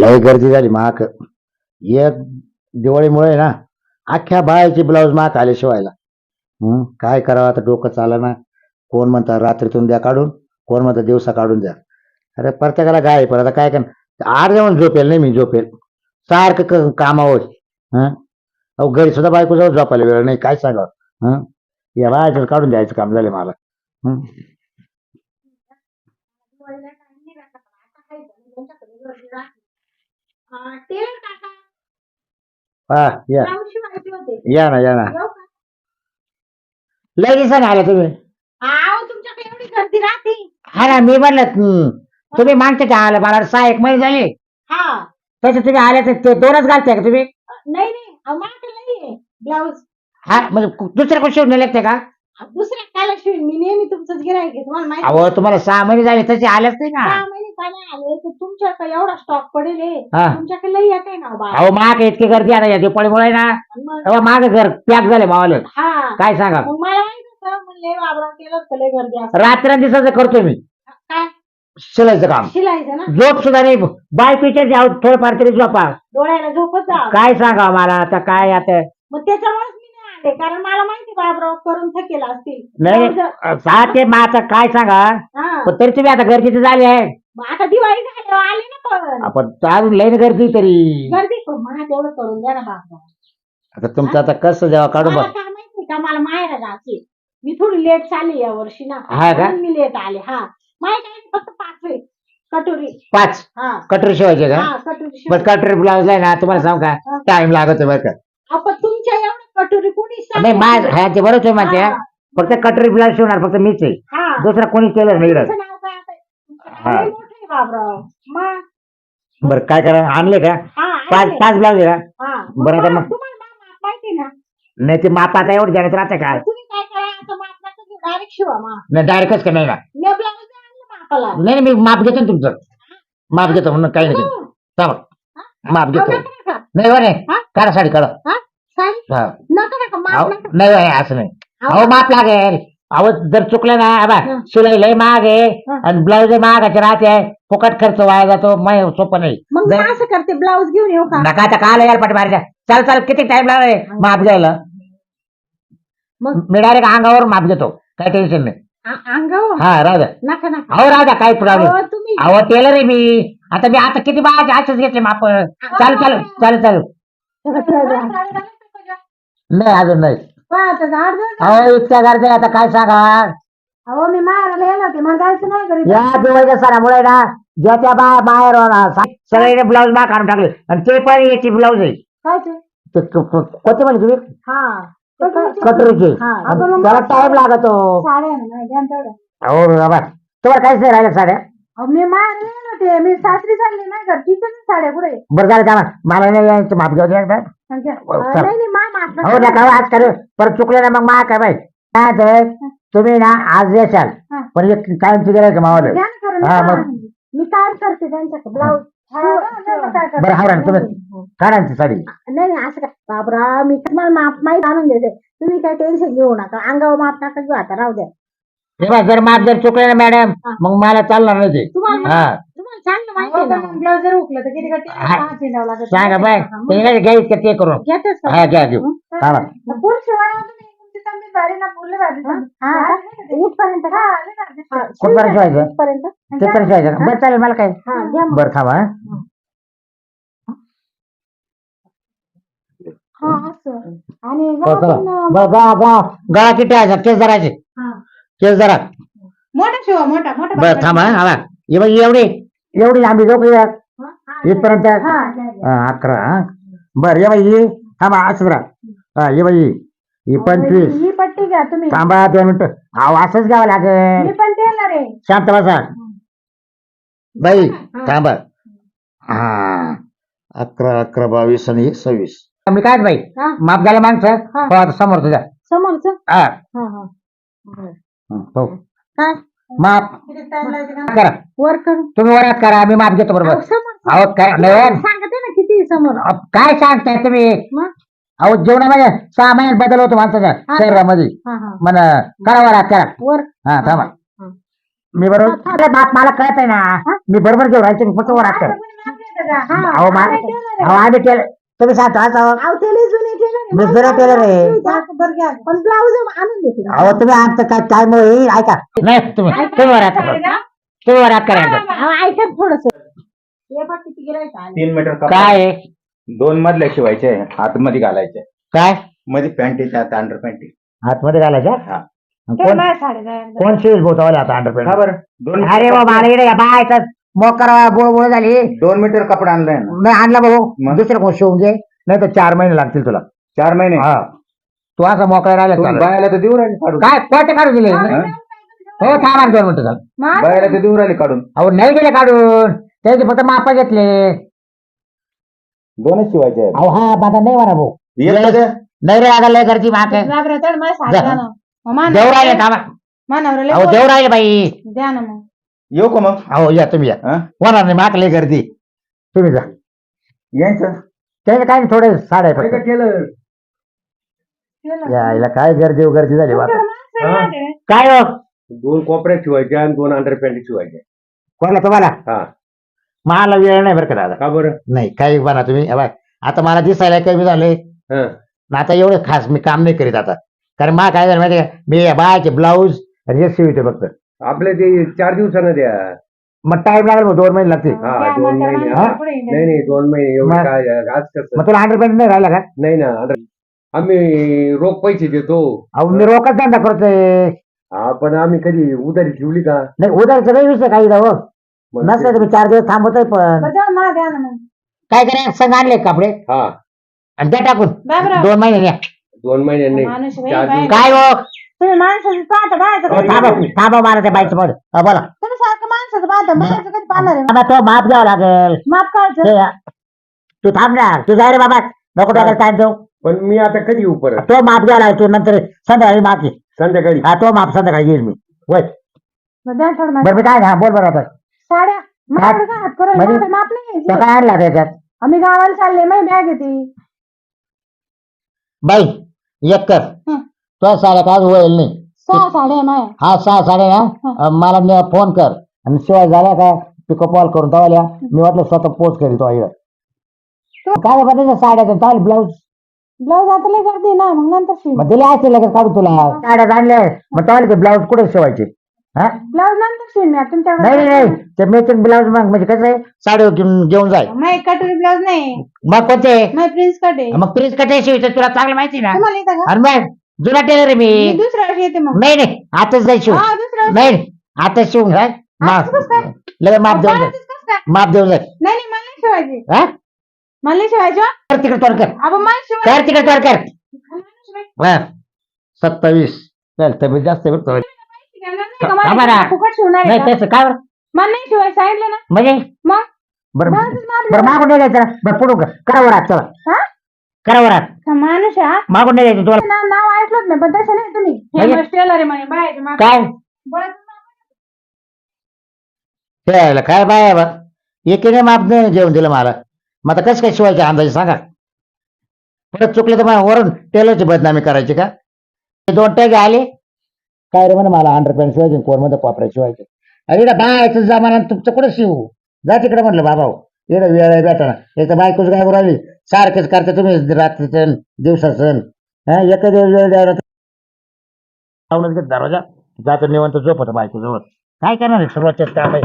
लय गर्दी झाली माक. एक दिवाळीमुळे ना अख्ख्या बायाचे ब्लाऊज महाग आले शिवायला. हं, काय करावं आता डोकं चाला ना कोण म्हणतात रात्रीतून द्या काढून कोण म्हणतात दिवसा काढून द्या. अरे प्रत्येकाला काय आहे, पण आता काय कर आठ जाऊन झोपेल नाही मी झोपेल. सारखं क- कामावर. हं? अहो घरी सुद्धा बायको जवळ झोपायला वेळ नाही काय सांगावं? हं? या बायचं काढून द्यायचं काम झालं मला. हं? काका. हा या. होते ना या ना. येऊ का? लय दिवसाने आला तुम्ही. अहो तुमच्याकडे एवढी गर्दी राहते. हा ना मी म्हणलं तुम्ही मागचे का आला मला सहा एक महिने झाले. हा. तसे तुम्ही आले तर ते दोनच घालते का तुम्ही? नाही नाही अहो, माझ्याकडे नाहीये ब्लाऊज. हा म्हणजे कु- दुसऱ्या कोण शिवून लागते का? दुसऱ्या काला शिवून मी नेहमी तुमचंच गिरायक तुम्हाला माहिती अहो तुम्हाला सहा महिने झाले तसे आलेच नाही सहा ना महिने का नाही आले? तर तुमच्याकडे एवढा स्टॉक पडेल आहे. हा. तुमच्याकडे लई येत आहे ना बा. अहो माग इतकी गर्दी आता या दिपाळीमुळे ना मग? तेव्हा माग घर पॅक झाले मावाले. हा. काय सांगा? मग मला माहीत होतं म्हणले बाबरा केलं तर लय गर्दी असते. रात्र दिवसाचं करतो मी. काय? शिलाईचं काम. शिलायचं ना? झोप सुद्धा नाही. जाऊ थोडंफार तरी झोपा. डोळ्याला झोपत जा काय सांगा मला आता काय आता? मग त्याच्यामुळेच नाही आले कारण मला माहिती बाबराव करून थकेल असतील. नाही सहा ते मग आता काय सांगा? हा. पण तरी तुम्ही आता गरजेचे झाले आहे. मग आता दिवाळी झाल्यावर आले ना पण. आपण अजून लईन गर्दी तरी. गर्दी पण मला तेवढं करून द्या ना बाबा आता तुमचं आता कसं द्यावं काढू मला बघ काय माहिती का? मला माहेर जायचे मी थोडी लेट चालली या वर्षी ना. हा का? म्हणून मी लेट आले. हा. माहिती काय फक्त पाच आहे. कटोरी. पाच? हा. कटोरी शिवायचे का? हा कटोरी बस शिवाय. कटोरी ब्लाऊज आहे ना तुम्हाला सांगू का? हा. टाइम लागतो बरं का. अहो, पण तुमच्या एवढं कटोरी कोणी नाही माझ हा ते बरोबर आहे हा. फक्त कटोरी ब्लाऊज शिवणार फक्त मीच आहे. दुसरा कोणी केलं नाही इकडं. हा. आहे बाबराव. मग बरं काय करा आणले का? हा पाच आणले. पाच ब्लाऊज आहे का हा बरं आता मग- तुम्हाला मा- माप माहिती ना? नाही ते माप आता एवढं जाण्यात राहते का? तुम्ही काय करा आता डायरेक्ट शिवा मा. नाही डायरेक्टच का नाही ना? मी ब्लाऊज आणलं मापाला. नाही नाही, मी माप घेतो ना तुमचं. माप घेतो म्हणून काही नाही हो. चला माप घेतो. नाही बरं हा? काढा साडी काढा. हा? हा. नका नका अहो, नका. नाही असं नाही. अहो, माप लागेल. अहो जर चुकलं ना बा हं. शिलाई लय महाग आहे हं. आणि ब्लाऊज महागाचे राहते. फुकट खर्च वाया जातो मग सोपं नाही. मग मी असं करते ब्लाऊज घेऊन येऊ का? नका आता काल यायला पाठी मारायच्या चाल चाल किती टाइम लागलाय माप घ्यायला. मग? मी डायरेक्ट अंगावर माप घेतो. काय टेन्शन नाही. आ- अंगावर? हा राजा नका नका. अहो राजा काय प्रॉब्लेम अहो, तुम्ही अहो टेलर आहे मी. आता मी आता किती बाळाचे आशेच घेतले माप? चालू चालू चालू चालू. नाही अजून नाही. पाहता झाड झाड. अहो इतक्या गर्दी आता काय सांगा अहो मी मारायला येणार होते मला जायचं नाही घरी. या दिवाळीच्या सणामुळे ना ज्या त्या बा बाहेर सगळे ब्लाऊज बा काढून टाकले. आणि ते पण याची ब्लाऊज आहे. काय ते? ते क- क- कोणते म्हणजे तुम्ही? हा. ते काय- कटोरीचे. हा. आणि त्याला टाइम लागतो. साड्या ना, द्या तेवढ्या. अहो बाबा तुम्हाला काहीच नाही राहिलं साड्या? अहो, मी मारायला होते मी सासरी चालली नाही का? साड्या पुढे. बरं झालं का मला नाही यायचं माप घेऊन एकदा नाही नाही मा माप हो नका. आज करू. परत चुकलं ना मग मा काय बाई काय तुम्ही ना आज येशाल. हा. पण एक कायमची गेलाय का मावाला. हा, मी मग. काय- मी काय करते त्यांच्याकडे. ब्लाऊज बरं हा ना तुम्ही. काढा ना ती साडी. नाही नाही असं काय. बाबरा मी तुम्हाला माप माहीत आणून देते. तुम्ही काय टेन्शन घेऊ नका. अंगावर माप नका घेऊ आता राहू द्या. तेव्हा जर माप जर चुकलं ना मॅडम हा. मग मला चालणार नाही ते. तुम्हाला हा. तुम्हाला चांगलं माहिती आहे ना. ब्लाऊज जर उकलं तर किती हा. सांगा बाय. ते काय घ्यायच का ते करून? घेतेच का हा घ्या घेऊ हा? बा. पुढ शिवाय तुमची तब्येत भारी ना फुले भारी इथपर्यंत का? कुठपर्यंत शिवायचं इथपर्यंत. तिथपर्यंत शिवायचं का? बरं चालेल मला काय? हा घ्या मग. बरं थांबा हा. हा. असं. आणि हो, गळा चला. पण, अं, बरं, गा गा गळा किती आहे? केस धरायचे हा. केस धरा मोठा शिवा मोठा मोठा बरं थांबा हा बा. हे बघ एवढी एवढी लांबी जाऊ का इथपर्यंत? हा, अकरा हा. बरं ये बाई ही थांबा असं राहा. हा ये बाई ही पंचवीस. ही पट्टी घ्या तुम्ही. थांबा दोन मिनिटं. अहो असंच घ्यावं लागेल. मी पण देणार आहे. शांत बसा. बाई. थांबा. हा. अकरा अकरा बावीस आणि सव्वीस. मी काय बाई हा. माप झालं हा. हो आता समोर तुझ्या समोरच? हा. हा हा. बरं. हं, हो. काय माप किती टाइम लागेल का? करा. वर करू. तुम्ही वरात करा मी माप घेतो बरोबर. अहो, समोर अहो काय नाही हो. सांगते ना किती समोर. अहो, काय सांगताय तुम्ही? मग? अहो जेवणामध्ये सहा महिन्यात बदल होतो माणसाच्या हा. शरीरामध्ये. हा हा. म्हण करा वरात करा. वर. हा थांबा. हा. मी बरोबर अरे बाप मला कळत आहे ना. मी बरोबर घेऊन राहायचं फक्त वरात असं करा. हा, अहो मा- आम्ही आहे. अहो आम्ही टेलर तुम्ही सांगतो आज अहो अहो, जुने टेलर आहे. मी जुना टेलर आहे. पण ब्लाऊज आणून देते अहो तुम्ही आमचं काय टाइम येईल ऐका. नाही तुम्ही तुम्ही वरात करा. तुम्ही वरात करा ऐका थोडस. हे बघ. तीन मीटर कपडा. काय आहे? दोन मधल्या शिवायचे आतमध्ये घालायचे. काय? मध्ये पॅन्टीच्या आता अंडर पॅन्टी आतमध्ये घालायचं? हा. कोण कोण शिवेल बोतावले आता का अंडरपेंट बरं? दोन अरे बाबा मला इकडे या. बायचं मोकर बोळ बोळ झाली. दोन मीटर कपडा आणलाय ना. नाही आणला भाऊ मग? दुसरं कोण शिवून घे. नाही तर चार महिने लागतील तुला. चार महिने. हा. तू असं मोकळा राहिला तुम्ही चालेल. बायाला तर देऊ राहिले काढून. काय? काढून दिले? हा? थांबा दोन मिनिटं झालं. मा- बायाला तर देऊ राहिले काढून. अहो नाही गेले काढून. त्याचे फक्त मापा घेतले. दोनच शिवायचे आहेत. अहो हा माझा नाही म्हणा भाऊ. नाही रे आता लय आहे मला साडी जा. ना. मग मा- देव राहिले थांबा मा नवऱ्याला अहो देव राहिले बाई. द्या ना मग. येऊ का मग? अहो या तुम्ही या. हा? होणार नाही माक लय गर्दी. तुम्ही जा. यायचं त्याचे काय नाही, थोडे फक्त. केलं? यायला काय गर्दी गर्दी झाली बा? काय हो? दोन कोपऱ्यात शिवायचे आणि दोन अंडर पॅन्ट शिवायचे कोणाला तुम्हाला? हा. मला वेळ नाही बरं का दादा. का बरं? नाही काही बना तुम्ही. हे बघ, आता मला दिसायला कमी झाले. हा. आता एवढं खास मी काम नाही करीत आता. कारण मला काय झालं माहिती का? मी या बायाचे ब्लाऊज आणि हे शिवते फक्त. आपले ते चार दिवसानं द्या. मग टाइम लागेल मग दोन महिने लागतील. हा दोन महिने. हा? नाही नाही दोन महिने. एवढं मग? काय आज कसं? मग तुला हंड्रेड नाही राहिला का? नाही ना under- आम्ही रोख पैसे देतो. अहो मी रोकच धंदा करतोय. हा पण आम्ही कधी उधारी ठेवली का? नाही उद्याचा नाही विषय काही हो. मग नसलं ते- तर मी चार दिवस थांबवतोय पण. बरं, द्या, मला द्या ना मग. काय करा संघ आणले कपडे? हा. आणि त्या टाकून. बाबराव. दोन महिने न्या. दोन महिने नाही माणूस बाई, चार बाई. दिवस. काय हो? तुम्ही माणसाचं पाहता बायचं कधी थांबा? थांबा मला त्या बाईचं मध्ये हा, बोला. तुम्ही सारखं माणसाचं पाहता बायचं कधी पाहणार आहे? थांबा तो माप घ्यावा लागेल. माफ करायचं ते, तू थांब ना. तू जाय रे बाबा. नको टाकायला टाइम देऊ. पण मी आता कधी येऊ परत? तो माप घ्यावा लागेल तू नंतर संध्याकाळी माप संध्याकाळी? हा तो माप संध्याकाळी येईल मी. वय मग द्या थोडं बरं. मी काय ना बोल बरं आता. साड्या? माझ्याकडे काय? हात करू म्हणजे- माझ्याकडे माप नाही तो घ्यायची. काय आणला त्याच्यात? आम्ही गावाला चालले माझी बॅग येते बाई एक कर. हं. तो साड्या काय होईल नाही. सहा साड्या आहे माझ्या. हा सहा साडे ना अं, मला न- फोन कर. आणि शिवाय झाला का पिकअप कॉल करून तवाल्या मी वाटलं स्वतः पोच करील तो आई काय बघायचं साड्याचं चालेल ब्लाऊज ब्लाऊज आता लय गर्दी ना मग नंतर शिव. मग दिले असते लगेच काढू तुला. साड्या आणले मग चालेल ते ब्लाऊज कुठे शिवायचे? हा? ब्लाऊज नंतर शिव मी नाही नाही, तुमच्याकडे ते मॅचिंग ब्लाऊज मग म्हणजे कसं आहे? साडी घेऊन घेऊन जाय. माझी कटोरी ब्लाऊज नाही. मग कोणते? माझी प्रिन्स कट आहे. मग प्रिन्स कटे शिवायचं तुला चांगलं माहिती ना? तुम्हाला येतं का? आणि मग जुना टेलर आहे मी. मी दुसऱ्या वर्षी येते मग. नाही नाही आताच जाय शिव हा दुसऱ्या वर्षी. नाही आता शिवून घ्या माप कसं काय? लगेच माप देऊन जाय. बाळाचंच कसं काय? माप देऊन जाय. नाही नाही मला नाही शिवायची. हा? मला नाही शिवायची. कर तिकडे तोड कर. अबो मला शिवायची कर तिकडे तोड कर. मला नाही शिवायची. हा. सत्तावीस. चल तब्येत जास्त? थांबा ना. फुकट शिवणार नाही का? त्याचं काय बरं? मला नाही शिवायचं सांगितलं ना. म्हणजे? मग? बरं ब्लाऊजच मारलं. बरं मागून नाही द्यायचं ना. बरं पुढू कर. करावर हात चला. हा? हा माणूस आहे हा. मागून नाही द्यायचं तुला ना- नाव ऐकलं नाही पण तसं नाही तुम्ही. म्हणजे? टेलर आहे म्हणे बाय काय? काय बाय बा? एकीने माप नाही जेवण दिलं मला. मग आता कसं काय शिवायचं अंदाजे सांगा? परत चुकलं तर मला वरून टेलरची बदनामी करायची का? दोन टॅग आले. काय रे म्हणे मला अंडरपॅन्ट शिवायचे कोणमध्ये कॉपऱ्या शिवायचे? अरे इकडं बायचं जमाना तुमचं कुठं शिवू? जा तिकडे म्हटलं बाबा हो, इकडं वेळ आहे भेटा एक तर बायकोच काय राहिली. सारखेच करता तुम्ही रात्रीचं दिवसाचं हा एक दिवस वेळ द्यायला दरवाजा. जातो निवंत झोपत बायको जवळ काय करणार आहे? सुरुवातीच काम आहे